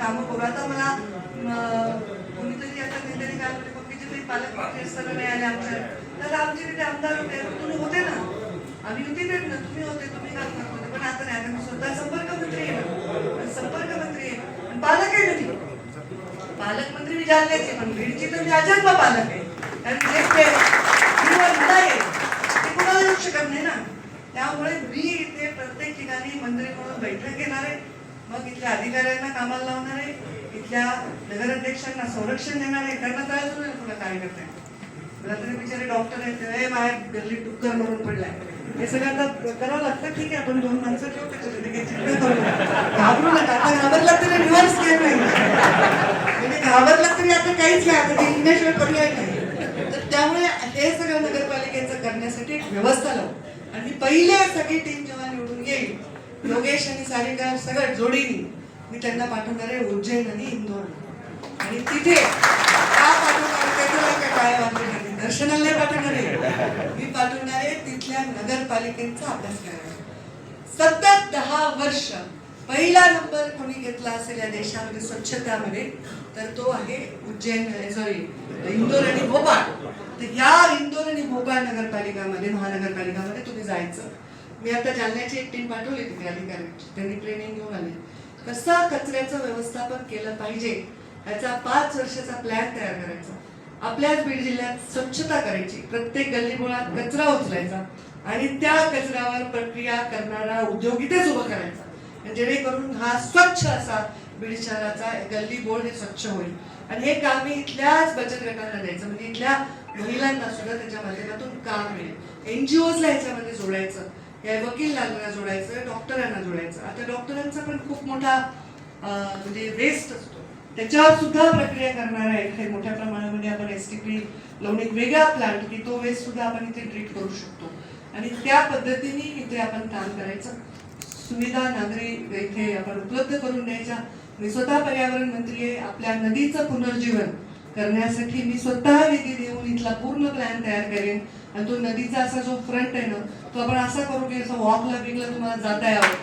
कामं करू. आता मला म, कोणीतरी आता काहीतरी काय म्हणते तरी पालकमंत्री असताना नाही आले आमच्या. तर आमचे तिथे आमदार होते. तुम्ही होते ना? आम्ही होते ते ना? तुम्ही होते तुम्ही काम करत होते. पण आता नाही. आता मी स्वतः संपर्क मंत्री आहे ना? संपर्क मंत्री आहे. आणि पालक आहे ना पालकमंत्री मी जालन्याचे पण बीडची तर मी अजन्म पालक आहे. कारण जे ते ते येऊ शकत नाही ना? त्यामुळे मी इथे प्रत्येक ठिकाणी मंत्री म्हणून बैठक घेणार आहे. मग इथल्या अधिकाऱ्यांना कामाला लावणार आहे इथल्या नगराध्यक्षांना संरक्षण देणार आहे त्यांना त्रास होईल तुला काय करताय. मला तरी बिचारे डॉक्टर आहेत हे बाहेर गल्ली टुक्कर मरून पडलाय. हे सगळं आता करावं लागतं ठीक आहे आपण दोन माणसं ठेवू त्याच्यासाठी काही चिंता करू घाबरू नका आता घाबरला तरी रिव्हर्स केलं नाही. म्हणजे घाबरला तरी आता काहीच नाही आता ते इंग्लिशवर पर्याय नाही. तर त्यामुळे हे सगळं नगरपालिकेचं करण्यासाठी एक व्यवस्था लावू. आणि पहिले सगळी टीम जेव्हा निवडून येईल. योगेश आणि सारिका सगळं जोडीने मी त्यांना पाठवणार आहे उज्जैन आणि इंदोर. आणि तिथे का पाठवणार काय दर्शनाला पाठवणार. आहे मी पाठवणार आहे तिथल्या नगरपालिकेचा अभ्यास करायला. सतत दहा वर्ष पहिला नंबर कोणी घेतला असेल या देशामध्ये स्वच्छतामध्ये तर तो आहे उज्जैन सॉरी इंदोर आणि भोपाळ. तर ह्या इंदोर आणि भोपाळ नगरपालिकामध्ये महानगरपालिकामध्ये तुम्ही जायचं. मी आता जालन्याची एक टीम पाठवली तिथे अधिकाऱ्यांची. त्यांनी ट्रेनिंग घेऊन आले. कसा कचऱ्याचं व्यवस्थापन केलं पाहिजे याचा पाच वर्षाचा प्लॅन तयार करायचा. आपल्याच बीड जिल्ह्यात स्वच्छता करायची. प्रत्येक गल्लीबोळात कचरा उचलायचा आणि त्या कचऱ्यावर प्रक्रिया करणारा उद्योग इथेच उभं करायचा. जेणेकरून हा स्वच्छ असा बीड शहराचा गल्ली बोर्ड हे स्वच्छ होईल. आणि हे काम मी इथल्याच बचत गटांना द्यायचं. म्हणजे इथल्या महिलांना सुद्धा त्याच्या माध्यमातून काम मिळेल. एनजीओजला याच्यामध्ये जोडायचं. या वकील जोडायचं डॉक्टरांना जोडायचं. आता डॉक्टरांचा पण खूप मोठा म्हणजे वेस्ट असतो. त्याच्यावर सुद्धा प्रक्रिया करणार आहे. इथे मोठ्या प्रमाणामध्ये आपण एस टी पी लावून एक वेगळा प्लांट की तो वेस्ट सुद्धा आपण इथे ट्रीट करू शकतो. आणि त्या पद्धतीने इथे आपण काम करायचं. सुविधा नागरी इथे आपण उपलब्ध करून द्यायच्या. मी स्वतः पर्यावरण मंत्री आहे. आपल्या नदीचं पुनर्जीवन करण्यासाठी मी स्वतः निधी देऊन इथला पूर्ण प्लॅन तयार करेन. आणि तो नदीचा असा जो फ्रंट आहे ना तो आपण असा करू की असं वॉकला बिगला तुम्हाला जाता यावं.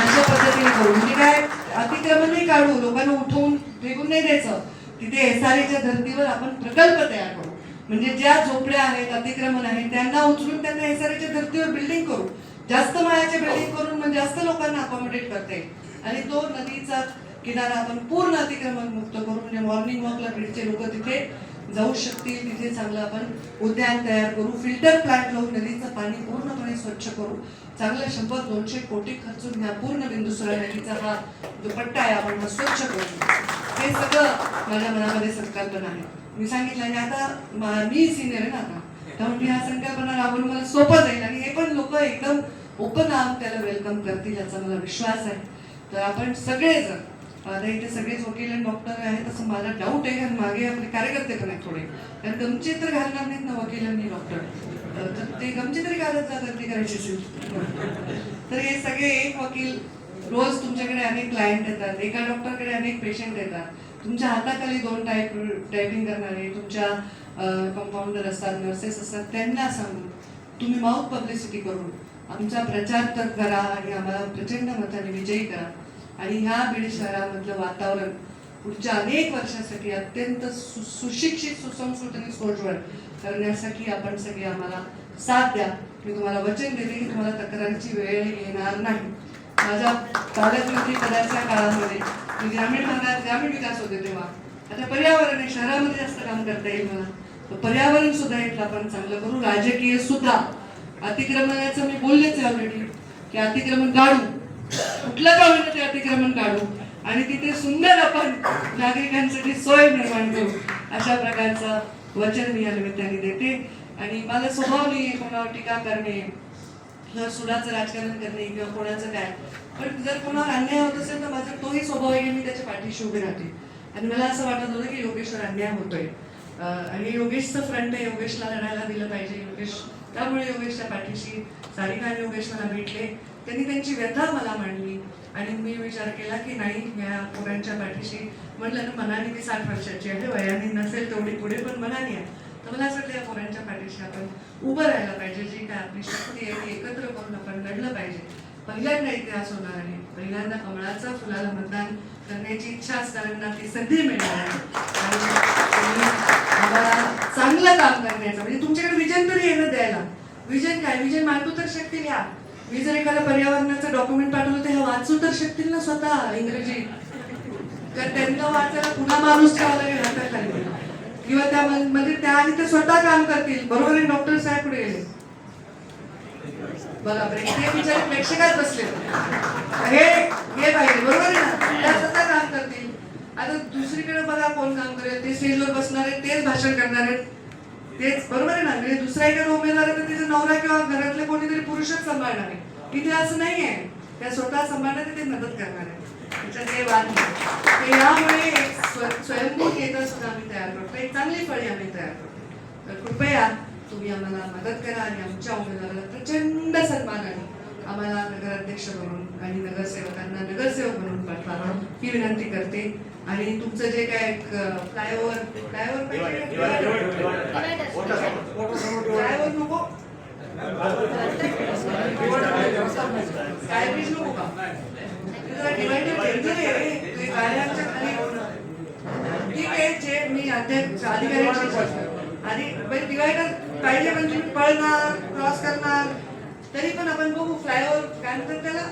अशा पद्धतीने करू. म्हणजे काय अतिक्रमण नाही काढू. लोकांना उठवून फेकून नाही द्यायचं. तिथे एस आर एच्या धर्तीवर आपण प्रकल्प तयार करू. म्हणजे ज्या झोपड्या आहेत अतिक्रमण आहेत त्यांना उचलून त्यांना एस आर एच्या धर्तीवर बिल्डिंग करू. जास्त माळ्याचे बिल्डिंग करून म्हणजे जास्त लोकांना अकॉमोडेट करता. येईल आणि तो नदीचा किनारा आपण पूर्ण अतिक्रमण मुक्त करू म्हणजे मॉर्निंग वॉकला बीडचे लोक तिथे जाऊ शकतील तिथे चांगलं आपण उद्यान तयार करू फिल्टर प्लांट लावून नदीचं पाणी पूर्णपणे स्वच्छ करू. चांगलं शंभर दोनशे कोटी खर्चून ह्या पूर्ण बिंदुसरा नदीचा हा जो पट्टा आहे आपण हा स्वच्छ करू. हे सगळं माझ्या मनामध्ये संकल्पना आहे. मी सांगितलं आणि आता मी सिनियर आहे ना आता. त्यामुळे मी ह्या संकल्पना राबवून मला सोपं जाईल आणि हे पण लोक एकदम ओपन आम त्याला वेलकम करतील याचा मला विश्वास आहे. तर आपण सगळेजण आता इथे सगळेच वकील आणि डॉक्टर आहेत असं मला डाऊट आहे आणि मागे आपले कार्यकर्ते पण आहेत थोडे. कारण गमचे तर घालणार नाहीत ना वकील आणि डॉक्टर. तर ते गमचे तरी घालत जातात ते करायचे असेल तर हे सगळे एक वकील रोज तुमच्याकडे अनेक क्लायंट येतात एका डॉक्टरकडे अनेक पेशंट येतात. तुमच्या हाताखाली दोन टाईप टायपिंग करणारे तुमच्या कंपाऊंडर असतात नर्सेस असतात त्यांना सांगून तुम्ही माउथ पब्लिसिटी करून आमचा प्रचार तर करा आणि आम्हाला प्रचंड मताने विजयी करा. आणि ह्या बीड शहरामधलं वातावरण पुढच्या अनेक वर्षासाठी अत्यंत सु- सुशिक्षित सुसंस्कृत आणि सोज्वळ करण्यासाठी आपण सगळे आम्हाला साथ द्या. मी तुम्हाला वचन देते की तुम्हाला तक्रारीची वेळ येणार नाही. माझ्या पालकमंत्री पदाच्या काळामध्ये मी ग्रामीण भागात ग्रामीण विकास होते तेव्हा आता पर्यावरण हे शहरामध्ये जास्त काम करता येईल मला तर पर्यावरण सुद्धा इथलं आपण चांगलं करू. राजकीय सुद्धा. अतिक्रमणाचं मी बोललेच आहे ऑलरेडी की अतिक्रमण काढू कुठलं का होईना ते अतिक्रमण काढू? आणि तिथे सुंदर आपण नागरिकांसाठी सोय निर्माण करू अशा प्रकारचं वचन मी या निमित्ताने देते. आणि मला स्वभाव नाही कोणावर टीका करणे किंवा सुडाचं राजकारण करणे किंवा कोणाचं काय. पण जर कोणावर अन्याय होत असेल तर माझा तोही स्वभाव आहे की मी त्याच्या पाठीशी उभी राहते. आणि मला असं वाटत होतं की योगेश्वर अन्याय होतोय. आणि योगेशचं फ्रंट आहे योगेशला लढायला दिलं पाहिजे. योगेश त्यामुळे योगेशच्या पाठीशी सारिका आणि योगेश मला भेटले. त्यांनी त्यांची व्यथा मला मांडली. आणि मी विचार केला की नाही या पोरांच्या पाठीशी म्हटलं ना मनाने मी साठ वर्षाची आहे वयाने नसेल तेवढी पुढे पण मनाने आहे. तर मला असं वाटलं या पोरांच्या पाठीशी आपण उभं राहायला पाहिजे जी काय आपली शक्ती आहे ती एकत्र करून आपण लढलं पाहिजे. पहिल्यांदा इतिहास होणार आहे. पहिल्यांदा कमळाचा फुलाला मतदान करण्याची इच्छा असणाऱ्यांना ती संधी मिळणार आहे. चांगलं काम करण्याचं म्हणजे तुमच्याकडे विजन तरी येणं द्यायला. विजन काय? विजन मांडू तर शक्ती घ्या. मी जर एखादा पर्यावरणाचं डॉक्युमेंट पाठवलं तर हे वाचू तर शकतील ना स्वतः इंग्रजी. तर त्यांना वाचायला पुन्हा माणूस ठेवावा लागेल हाताखाली. किंवा त्या म्हणजे त्या आधी ते स्वतः काम करतील. बरोबर आहे डॉक्टर साहेब पुढे गेले. बघा बरं बिचारे प्रेक्षकात बसले. हे हे पाहिजे बरोबर आहे ना? त्या स्वतः काम करतील. आता दुसरीकडे बघा कोण काम करेल? ते स्टेजवर बसणार आहेत तेच भाषण करणार आहेत. तेच बरोबर आहे ना. म्हणजे दुसरा एखादा उमेदवार आहे तर तिचा नवरा किंवा घरातले कोणीतरी पुरुषच सांभाळणार आहे. इथे असं नाही आहे. त्या स्वतः सांभाळणार ते मदत करणार आहे. त्याच्यात काही वाद नाही तर यामुळे एक स्वयंभू केंद्र सुद्धा आम्ही तयार करतो एक चांगली फळी आम्ही तयार करतो तर कृपया तुम्ही आम्हाला मदत करा आणि आमच्या उमेदवाराला प्रचंड सन्मानाने आम्हाला नगराध्यक्ष म्हणून आणि नगरसेवकांना नगरसेवक म्हणून पाठवा. ही विनंती करते. आणि तुमचं जे काय फ्लायओव्हर फ्लायओव्हर फ्लायओव्हर नको काय? बीज नको? का? ठीक आहे जे मी अध्यक्ष अधिकाऱ्यांशी. आणि डिवायडर पाहिजे पण तुम्ही पळणार क्रॉस करणार. तरी पण आपण बघू फ्लायओव्हर काय म्हणतात त्याला?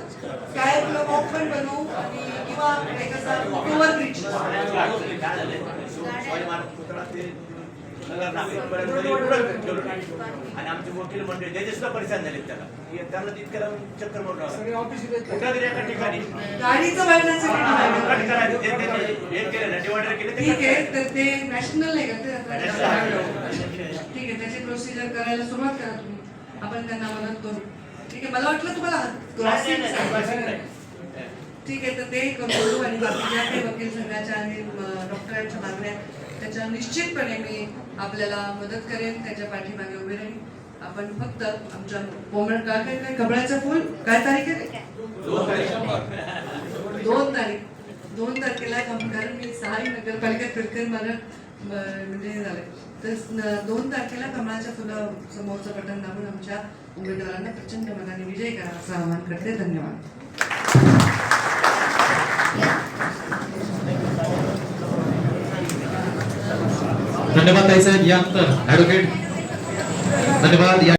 स्काय वॉक पण बनवू आणि किंवा एक असा ओव्हर ब्रिज आणि आमचे वकील मंडळी त्याचे सुद्धा परेशान झाले त्याला त्यांना तितक्याला चक्कर एका ठिकाणी गाडीचं ते ठीक आहे तर ते नॅशनल नाही का. ठीक आहे त्याची प्रोसिजर करायला सुरुवात करा तुम्ही. आपण त्यांना मदत करू. ठीक आहे मला वाटलं तुम्हाला क्रॉसिंग. ठीक आहे तर ते करू आणि बाकी ज्या काही वकील संघाच्या आणि डॉक्टरांच्या मागण्या आहेत, त्याच्या निश्चितपणे मी आपल्याला मदत करेन त्याच्या पाठीमागे उभे राहीन. आपण फक्त आमच्या कोमळ काय काय काय कमळाचं फुल काय तारीख आहे? दोन तारीख. दोन तारखेला कारण मी सहाही नगरपालिका फिरते मला म्हणजे झाले तर दोन तारखेला कमळाच्या फुला समोरचं बटन दाबून आमच्या उमेदवारांना प्रचंड मनाने विजय करा असं आवाहन करते. धन्यवाद. धन्यवाद ताई साहेब. यानंतर ऍडव्होकेट धन्यवाद. या